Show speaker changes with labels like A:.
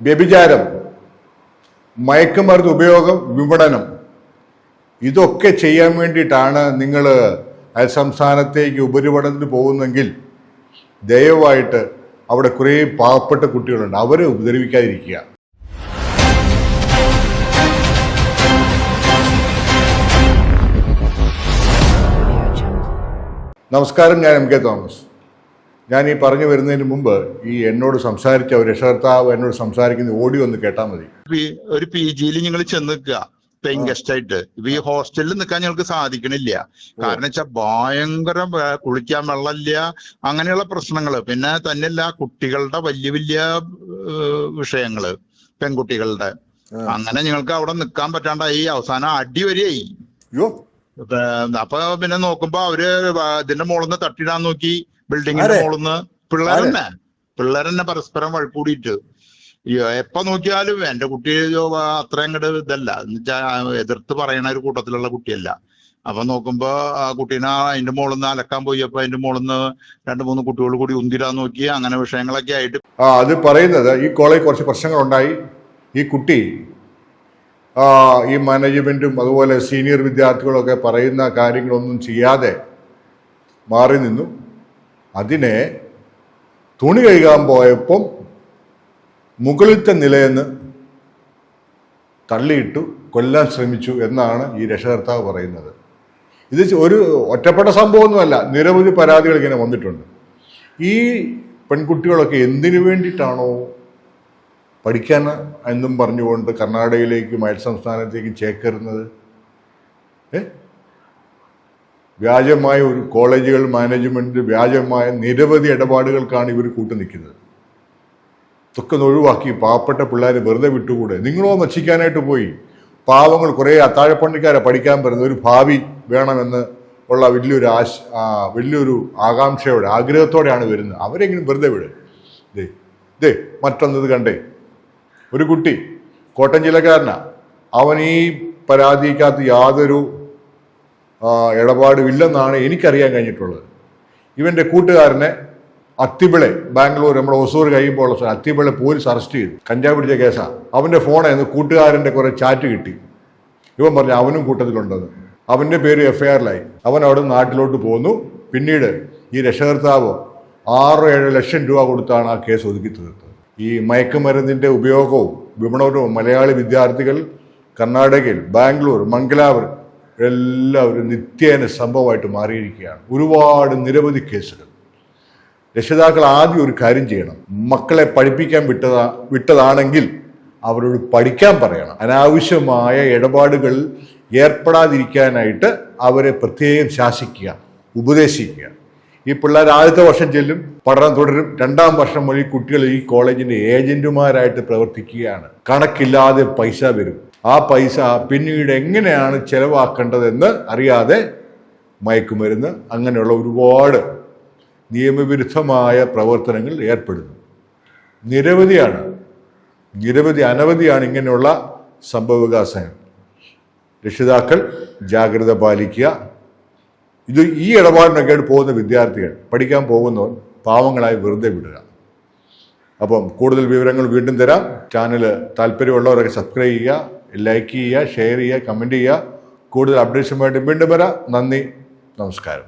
A: വ്യഭിചാരം മയക്കുമരുന്ന് ഉപയോഗം വിപണനം. ഇതൊക്കെ ചെയ്യാൻ വേണ്ടിയിട്ടാണ് നിങ്ങൾ അയൽ സംസ്ഥാനത്തേക്ക് ഉപരിപഠനത്തിന് പോകുന്നെങ്കിൽ ദയവായിട്ട് അവിടെ കുറേ പാവപ്പെട്ട കുട്ടികളുണ്ട്. അവരെ ഉപദ്രവിക്കാതിരിക്കുക. നമസ്കാരം ഞാൻ എം കെ തോമസ്. ഞാൻ ഈ പറഞ്ഞു വരുന്നതിന് മുമ്പ് ഈ എന്നോട് സംസാരിച്ച ഒരു രക്ഷകർത്താവ് എന്നോട് സംസാരിക്കുന്ന ഓഡിയോ ഒന്ന് കേട്ടാൽ മതി.
B: ഒരു പി ജിയിൽ നിങ്ങൾ ചെന്ന് നിൽക്കുക. പെയിങ് ഗസ്റ്റ് ആയിട്ട്. ഇപ്പൊ ഈ ഹോസ്റ്റലിൽ നിൽക്കാൻ ഞങ്ങൾക്ക് സാധിക്കണില്ല. കാരണം വെച്ചാൽ ഭയങ്കര കുളിക്കാൻ വെള്ളമില്ല അങ്ങനെയുള്ള പ്രശ്നങ്ങൾ പിന്നെ തന്നെയല്ല കുട്ടികളുടെ വലിയ വലിയ വിഷയങ്ങൾ പെൺകുട്ടികളുടെ. അങ്ങനെ ഞങ്ങൾക്ക് അവിടെ നിൽക്കാൻ പറ്റാണ്ടായി. അവസാനം അടി വരെയായി അപ്പൊ പിന്നെ നോക്കുമ്പോ അവർ ഇതിന്റെ മുകളിൽ നിന്ന് തട്ടിടാൻ നോക്കി ബിൽഡിങ്ങിന്റെ? മുകളിൽ നിന്ന് പിള്ളേരെന്നെ പിള്ളേരെന്നെ പരസ്പരം വഴിക്കൂടിയിട്ട്. എപ്പോ നോക്കിയാലും എന്റെ കുട്ടി അത്ര അങ്ങോട്ട് ഇതല്ല. എന്നുവെച്ചാ എതിർത്ത് പറയണ ഒരു കൂട്ടത്തിലുള്ള കുട്ടിയല്ല. അപ്പൊ നോക്കുമ്പോ ആ കുട്ടീനെ അതിന്റെ മുകളിൽ നിന്ന് അലക്കാൻ പോയപ്പോ അതിന്റെ മുകളിൽ നിന്ന് രണ്ട് മൂന്ന് കുട്ടികൾ കൂടി ഉന്തിരാൻ നോക്കി അങ്ങനെ വിഷയങ്ങളൊക്കെ ആയിട്ട്
A: ആ അത് പറയുന്നത് ഈ കോളേജിൽ കുറച്ച് പ്രശ്നങ്ങളുണ്ടായി. ഈ കുട്ടി ഈ മാനേജ്മെന്റും അതുപോലെ സീനിയർ വിദ്യാർത്ഥികളൊക്കെ പറയുന്ന കാര്യങ്ങളൊന്നും ചെയ്യാതെ മാറി നിന്നു. അതിനെ തുണി കഴുകാൻ പോയപ്പം മുകളിലത്തെ നിലയെന്ന് തള്ളിയിട്ടു കൊല്ലാൻ ശ്രമിച്ചു എന്നാണ് ഈ രക്ഷകർത്താവ് പറയുന്നത്. ഇത് ഒരു ഒറ്റപ്പെട്ട സംഭവമൊന്നുമല്ല നിരവധി പരാതികൾ ഇങ്ങനെ വന്നിട്ടുണ്ട്. ഈ പെൺകുട്ടികളൊക്കെ എന്തിനു വേണ്ടിയിട്ടാണോ പഠിക്കാൻ എന്നും പറഞ്ഞുകൊണ്ട് കർണാടകയിലേക്കും അയൽ സംസ്ഥാനത്തേക്കും ചേക്കേറുന്നത്? ഏ? വ്യാജമായ ഒരു കോളേജുകൾ മാനേജ്മെന്റ് വ്യാജമായ നിരവധി ഇടപാടുകൾക്കാണ് ഇവർ കൂട്ടു നിൽക്കുന്നത്. ഇതൊക്കെ ഒഴിവാക്കി പാവപ്പെട്ട പിള്ളേരെ വെറുതെ വിട്ടുകൂടെ? നിങ്ങളോ നശിക്കാനായിട്ട് പോയി? പാവങ്ങൾ കുറേ അത്താഴപ്പണിക്കാരെ പഠിക്കാൻ വരുന്ന ഒരു ഭാവി വേണമെന്ന് ഉള്ള വലിയൊരു ആശ വലിയൊരു ആകാംക്ഷയോടെ ആഗ്രഹത്തോടെയാണ് വരുന്നത്. അവരെങ്കിലും വെറുതെ വിടും. ദേ ദേ മറ്റൊന്നത് കണ്ടേ. ഒരു കുട്ടി കോട്ടയം ജില്ലക്കാരനാ. അവൻ ഈ പരാതിക്കകത്ത് യാതൊരു ആ, ഇടപാടും ഇല്ലെന്നാണ് എനിക്കറിയാൻ കഴിഞ്ഞിട്ടുള്ളത്. ഇവന്റെ കൂട്ടുകാരനെ അത്തിപിളെ ബാംഗ്ലൂർ നമ്മുടെ ഒസൂർ കഴിയുമ്പോൾ ഉള്ള പോലീസ് അറസ്റ്റ് ചെയ്തു. കഞ്ചാവ് പിടിച്ച കേസാണ് അവന്റെ ഫോണിൽ നിന്ന് കൂട്ടുകാരന്റെ കുറെ ചാറ്റ് കിട്ടി. ഇവൻ പറഞ്ഞു അവനും കൂട്ടത്തിലുണ്ടെന്ന്. അവന്റെ പേര് എഫ് ഐ ആറിലായി അവൻ അവിടെ നാട്ടിലോട്ട് പോന്നു. പിന്നീട് ഈ രക്ഷകർത്താവ് ആറോ ഏഴ് ലക്ഷം രൂപ കൊടുത്താണ് ആ കേസ് ഒതുക്കി തീർത്തത്. ഈ മയക്കുമരുന്നിന്റെ ഉപയോഗവും വിപണനവും മലയാളി വിദ്യാർത്ഥികൾ കർണാടകയിൽ ബാംഗ്ലൂർ മംഗലാപുരം എല്ലാവരും നിത്യേന സംഭവമായിട്ട് മാറിയിരിക്കുകയാണ്. ഒരുപാട് നിരവധി കേസുകൾ. രക്ഷിതാക്കൾ ആദ്യം ഒരു കാര്യം ചെയ്യണം. മക്കളെ പഠിപ്പിക്കാൻ വിട്ടതാ വിട്ടതാണെങ്കിൽ അവരോട് പഠിക്കാൻ പറയണം. അനാവശ്യമായ ഇടപാടുകൾ ഏർപ്പെടാതിരിക്കാനായിട്ട് അവരെ പ്രത്യേകം ശാസിക്കുക ഉപദേശിക്കുക. ഈ പിള്ളേർ ആദ്യത്തെ വർഷം ചെല്ലും പഠനം തുടരും. രണ്ടാം വർഷം മുതൽ കുട്ടികൾ ഈ കോളേജിന്റെ ഏജന്റുമാരായിട്ട് പ്രവർത്തിക്കുകയാണ്. കണക്കില്ലാതെ പൈസ വരും. ആ പൈസ പിന്നീട് എങ്ങനെയാണ് ചെലവാക്കേണ്ടതെന്ന് അറിയാതെ മയക്കുമരുന്ന് അങ്ങനെയുള്ള ഒരുപാട് നിയമവിരുദ്ധമായ പ്രവർത്തനങ്ങൾ ഏർപ്പെടുന്നു. നിരവധിയാണ് നിരവധി അനവധിയാണ് ഇങ്ങനെയുള്ള സംഭവവികാസങ്ങൾ രക്ഷിതാക്കൾ ജാഗ്രത പാലിക്കുക. ഇത് ഈ ഇടപാടിനൊക്കെ ആയിട്ട് പോകുന്ന വിദ്യാർത്ഥികൾ പഠിക്കാൻ പോകുന്നവർ പാവങ്ങളായി വെറുതെ വിടുക. അപ്പം കൂടുതൽ വിവരങ്ങൾ വീണ്ടും തരാം. ചാനൽ താല്പര്യമുള്ളവരൊക്കെ സബ്സ്ക്രൈബ് ചെയ്യുക ലൈക്ക് ചെയ്യുക ഷെയർ ചെയ്യുക കമന്റ് ചെയ്യുക. കൂടുതൽ അപ്ഡേഷനുമായിട്ട് വീണ്ടും വരാം. നന്ദി നമസ്കാരം.